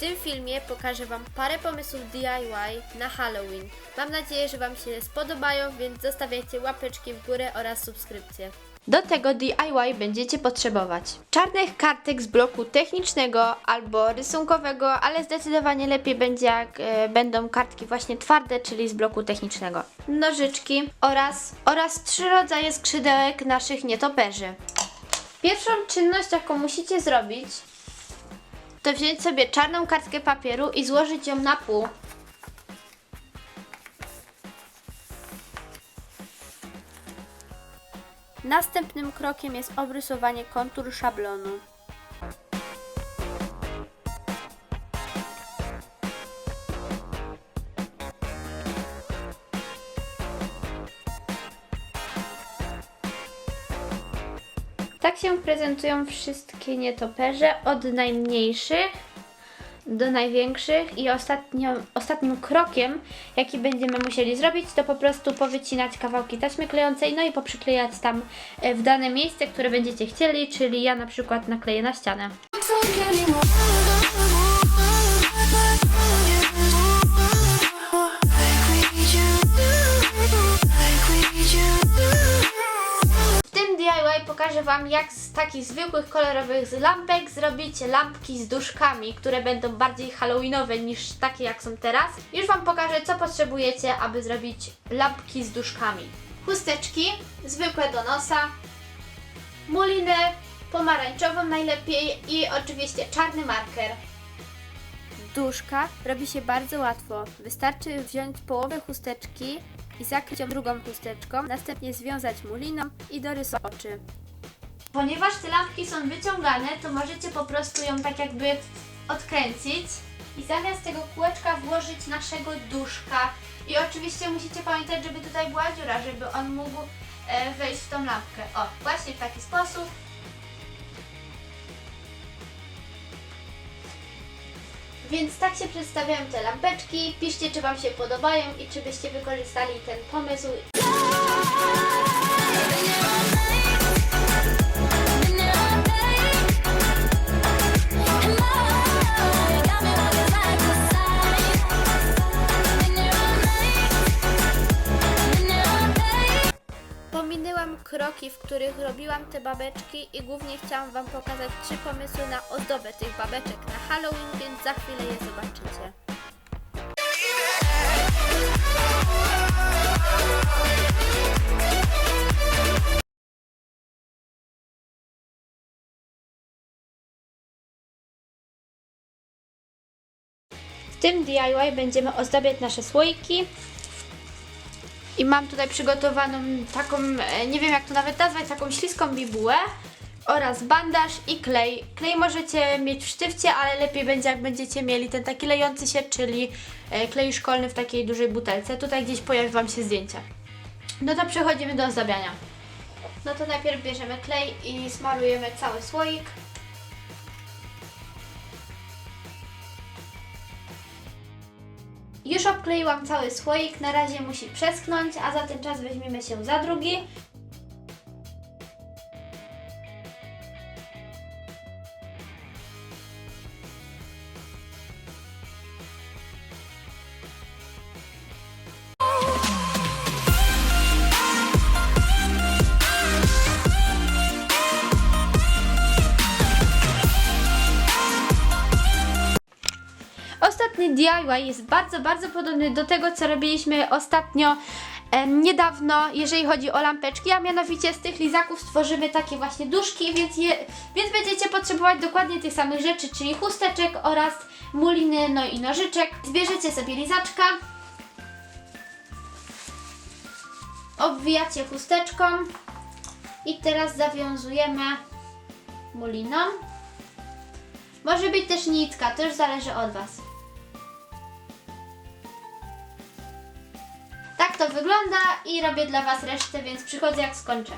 tym filmie pokażę Wam parę pomysłów DIY na Halloween. Mam nadzieję, że Wam się spodobają, więc zostawiajcie łapeczki w górę oraz subskrypcję. Do tego DIY będziecie potrzebować czarnych kartek z bloku technicznego albo rysunkowego, ale zdecydowanie lepiej będzie jak e, będą kartki właśnie twarde, czyli z bloku technicznego. Nożyczki oraz, oraz trzy rodzaje skrzydełek naszych nietoperzy. Pierwszą czynność, jaką musicie zrobić, to wziąć sobie czarną kartkę papieru i złożyć ją na pół. Następnym krokiem jest obrysowanie kontur szablonu. Tak się prezentują wszystkie nietoperze od najmniejszych do największych i ostatnio, ostatnim krokiem, jaki będziemy musieli zrobić, to po prostu powycinać kawałki taśmy klejącej, no i poprzyklejać tam e, w dane miejsce, które będziecie chcieli, czyli ja na przykład nakleję na ścianę. Pokażę Wam, jak z takich zwykłych kolorowych lampek zrobić lampki z duszkami, które będą bardziej halloweenowe niż takie jak są teraz. Już Wam pokażę, co potrzebujecie, aby zrobić lampki z duszkami. Chusteczki, zwykłe do nosa, mulinę pomarańczową najlepiej i oczywiście czarny marker. Duszka robi się bardzo łatwo. Wystarczy wziąć połowę chusteczki i zakryć ją drugą chusteczką, następnie związać muliną i dorysować oczy. Ponieważ te lampki są wyciągane, to możecie po prostu ją tak jakby odkręcić i zamiast tego kółeczka włożyć naszego duszka. I oczywiście musicie pamiętać, żeby tutaj była dziura, żeby on mógł e, wejść w tą lampkę. O, właśnie w taki sposób. Więc tak się przedstawiają te lampeczki. Piszcie, czy Wam się podobają i czy byście wykorzystali ten pomysł. Kroki, w których robiłam te babeczki i głównie chciałam Wam pokazać trzy pomysły na ozdobę tych babeczek na Halloween, więc za chwilę je zobaczycie. W tym DIY będziemy ozdabiać nasze słoiki. I mam tutaj przygotowaną taką, e, nie wiem jak to nawet nazwać, taką śliską bibułę oraz bandaż i klej. Klej możecie mieć w sztywcie, ale lepiej będzie jak będziecie mieli ten taki lejący się, czyli e, klej szkolny w takiej dużej butelce. Tutaj gdzieś pojawi Wam się zdjęcie. No to przechodzimy do ozdabiania. No to najpierw bierzemy klej i smarujemy cały słoik. Już obkleiłam cały słoik, na razie musi przeschnąć, a za ten czas weźmiemy się za drugi. DIY jest bardzo, bardzo podobny do tego, co robiliśmy ostatnio em, niedawno, jeżeli chodzi o lampeczki, a mianowicie z tych lizaków stworzymy takie właśnie duszki, więc, je, więc będziecie potrzebować dokładnie tych samych rzeczy, czyli chusteczek oraz muliny, no i nożyczek. Zbierzecie sobie lizaczka, obwijacie chusteczką i teraz zawiązujemy muliną. Może być też nitka, to już zależy od Was. To wygląda i robię dla Was resztę, więc przychodzę jak skończę.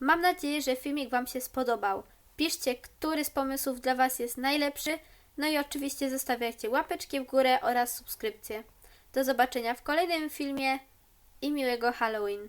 Mam nadzieję, że filmik Wam się spodobał. Piszcie, który z pomysłów dla Was jest najlepszy, no i oczywiście zostawiajcie łapeczki w górę oraz subskrypcję. Do zobaczenia w kolejnym filmie i miłego Halloween.